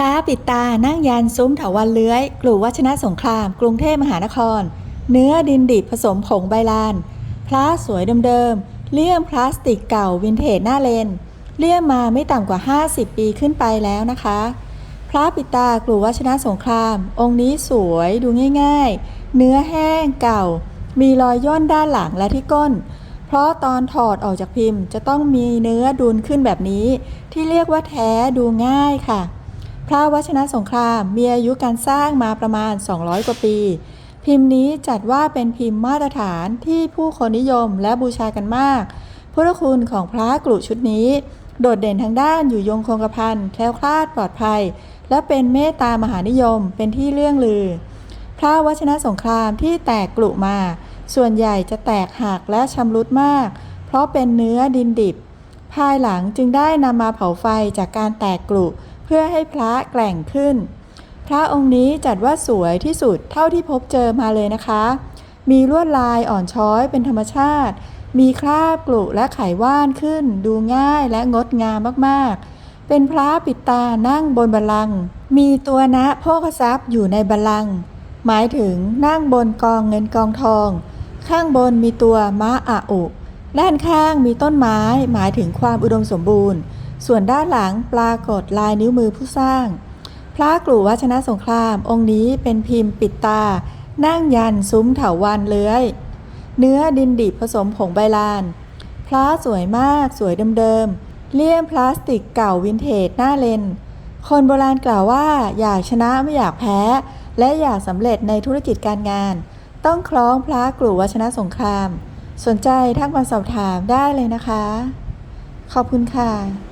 ระปิดตานั่งยันซุ้มเถาวันเลื้อยกลุ่วัชนะสงคราม กรุงเทพมหานคร เนื้อดินดิบผสมผงใบลาน พระสวยเดิมๆเลี่ยมพลาสติกเก่าวินเทจหน้าเลน เลี่ยมมาไม่ต่ำกว่า 50 ปีขึ้นไปแล้วนะคะ พระปิดตากลุ่วัชนะสงคราม องค์นี้สวยดูง่าย ๆ เนื้อแห้งเก่า มีรอยย่นด้านหลังและที่ก้น เพราะตอนถอดออกจากพิมพ์ จะต้องมีเนื้อดูนขึ้นแบบนี้ ที่เรียกว่าแท้ดูง่ายค่ะ พระวชนะสงครามมีอายุการสร้างมาประมาณ 200 กว่าปี พิมพ์นี้จัดว่าเป็นพิมพ์มาตรฐานที่ผู้คนนิยมและบูชากันมาก พุทธคุณของพระกลุชุดนี้ โดดเด่นทางด้านอยู่ยงคงกระพันแคล้วคลาดปลอดภัย และเป็นเมตตามหานิยมเป็นที่เลื่องลือ พระวชนะสงครามที่แตกกลุมา ส่วนใหญ่จะแตกหักและชำรุดมาก เพราะเป็นเนื้อดินดิบ ภายหลังจึงได้นำมาเผาไฟจากการแตกกลุเพื่อให้พระแกร่งขึ้น พระองค์นี้จัดว่าสวยที่สุดเท่าที่พบเจอมาเลยนะคะ มีลวดลายอ่อนช้อยเป็นธรรมชาติ มีคราบกลุและไขว่านขึ้น ดูง่ายและงดงามมากๆ เป็นพระปิดตานั่งบนบัลลังก์มีตัวนะโภคทรัพย์อยู่ในบัลลังก์หมายถึงนั่งบนกองเงินกองทอง ข้างบนมีตัวม้าอาอุด้านข้างมีต้นไม้หมายถึงความอุดมสมบูรณ์ ส่วนด้านหลังปรากฏลายนิ้วมือผู้สร้าง พระกลุ่วัชนะสงครามองค์นี้เป็นพิมพ์ปิดตา นั่งยันซุ้มเถาวันเลื้อย เนื้อดินดิบผสมผงใบลาน พระสวยมากสวยเดิมๆเลี่ยมพลาสติกเก่าวินเทจหน้าเลน คนโบราณกล่าวว่าอยากชนะไม่อยากแพ้ และอยากสำเร็จในธุรกิจการงาน ต้องคล้องพระกลุ่วัชนะสงคราม สนใจทักมาสอบถามได้เลยนะคะ ขอบคุณค่ะ